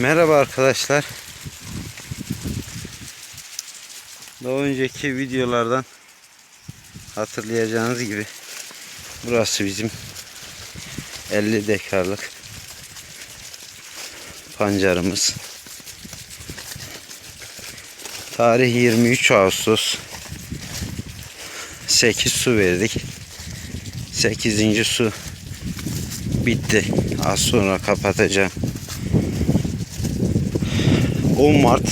Merhaba arkadaşlar. Daha önceki videolardan hatırlayacağınız gibi burası bizim 50 dekarlık pancarımız. Tarih 23 Ağustos 8 su verdik. 8. su bitti. Az sonra kapatacağım. 10 Mart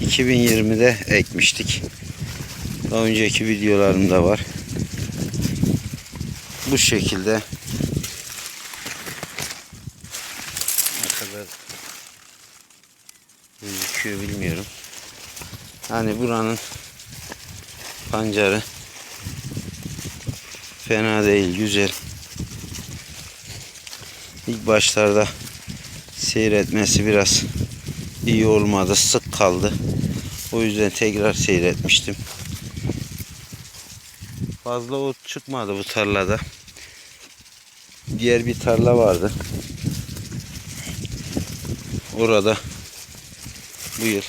2020'de ekmiştik. Daha önceki videolarımda var. Bu şekilde ne kadar gözüküyor bilmiyorum. Hani buranın pancarı fena değil, güzel. İlk başlarda seyretmesi biraz iyi olmadı, sık kaldı. O yüzden tekrar seyretmiştim. Fazla ot çıkmadı bu tarlada. Diğer bir tarla vardı. Orada bu yıl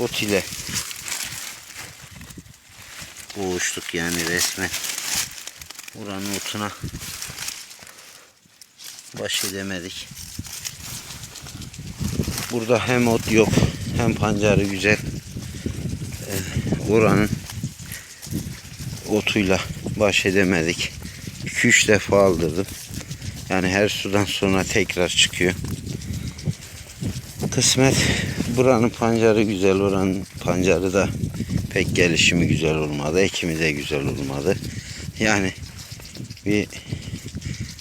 ot ile boğuştuk yani resmen. Buranın otuna baş edemedik. Burada hem ot yok hem pancarı güzel. Ee, oranın otuyla baş edemedik. 2-3 defa aldırdım. Yani her sudan sonra tekrar çıkıyor. Kısmet buranın pancarı güzel, oranın pancarı da pek gelişimi güzel olmadı. Ekimi de güzel olmadı. Yani bir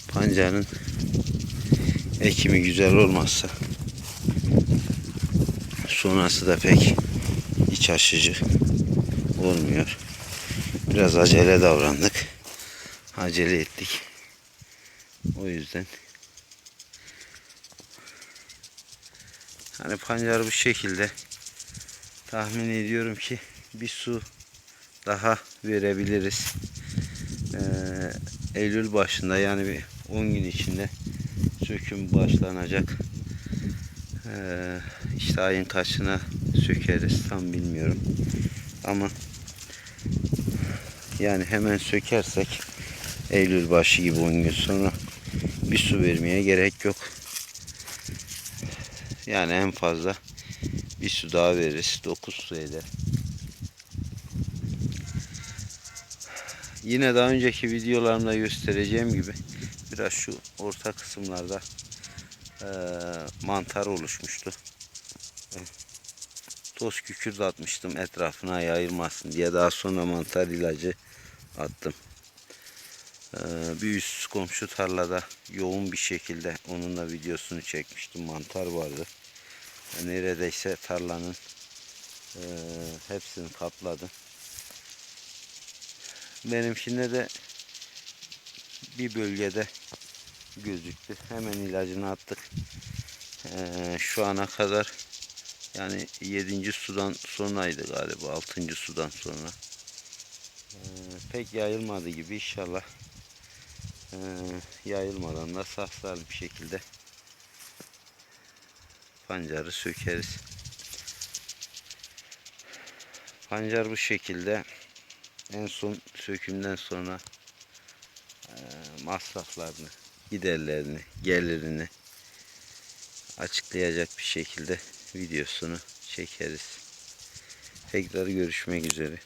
pancarın ekimi güzel olmazsa sonrası da pek iç açıcı olmuyor. Biraz acele davrandık. Acele ettik. O yüzden hani pancar bu şekilde tahmin ediyorum ki bir su daha verebiliriz. Ee, Eylül başında yani bir 10 gün içinde söküm başlanacak. Ee, işte ayın kaçına sökeriz tam bilmiyorum. Ama yani hemen sökersek Eylül başı gibi 10 gün sonra bir su vermeye gerek yok. Yani en fazla bir su daha veririz. 9 su eder. Yine daha önceki videolarımda göstereceğim gibi biraz şu orta kısımlarda e, mantar oluşmuştu. Toz kükürt atmıştım etrafına yayılmasın diye daha sonra mantar ilacı attım. E, bir üst komşu tarlada yoğun bir şekilde onun da videosunu çekmiştim. Mantar vardı. Neredeyse tarlanın e, hepsini kapladı. Benimkinde de bir bölgede gözüktü. Hemen ilacını attık. Ee, şu ana kadar yani 7. sudan sonraydı galiba 6. sudan sonra. Ee, pek yayılmadı gibi inşallah ee, yayılmadan da saf bir şekilde pancarı sökeriz. Pancar bu şekilde en son sökümden sonra e, masraflarını, giderlerini, gelirini açıklayacak bir şekilde videosunu çekeriz. Tekrar görüşmek üzere.